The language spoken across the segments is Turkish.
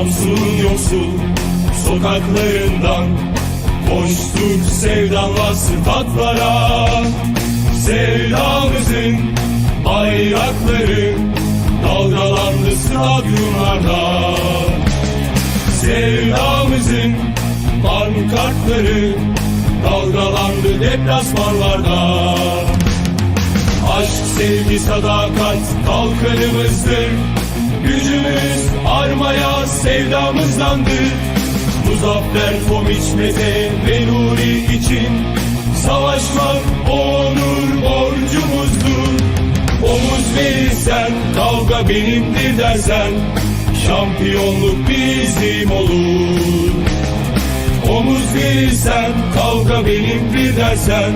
Samsun'un yoksul sokaklarından Koştuk sevdanla sıfatlara Sevdamızın bayrakları Dalgalandı stadyumlarda. Sevdamızın pankartları Dalgalandı deplasmanlarda Aşk, sevgi, sadakat kalkanımızdır Gücümüz armaya sevdamızdandır. Muzaffer Fomiç Mete ve Nuri için. Savaşmak onur borcumuzdur. Omuz verirsen kavga benimdir dersen. Şampiyonluk bizim olur. Omuz verirsen kavga benimdir dersen.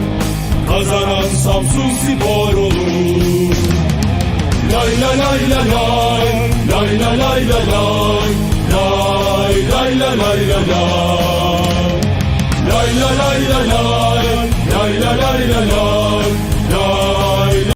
Kazanan Samsun Spor Lay lay lay lay lay Lay lay lay lay lay Lay lay lay lay lay lay Lay lay lay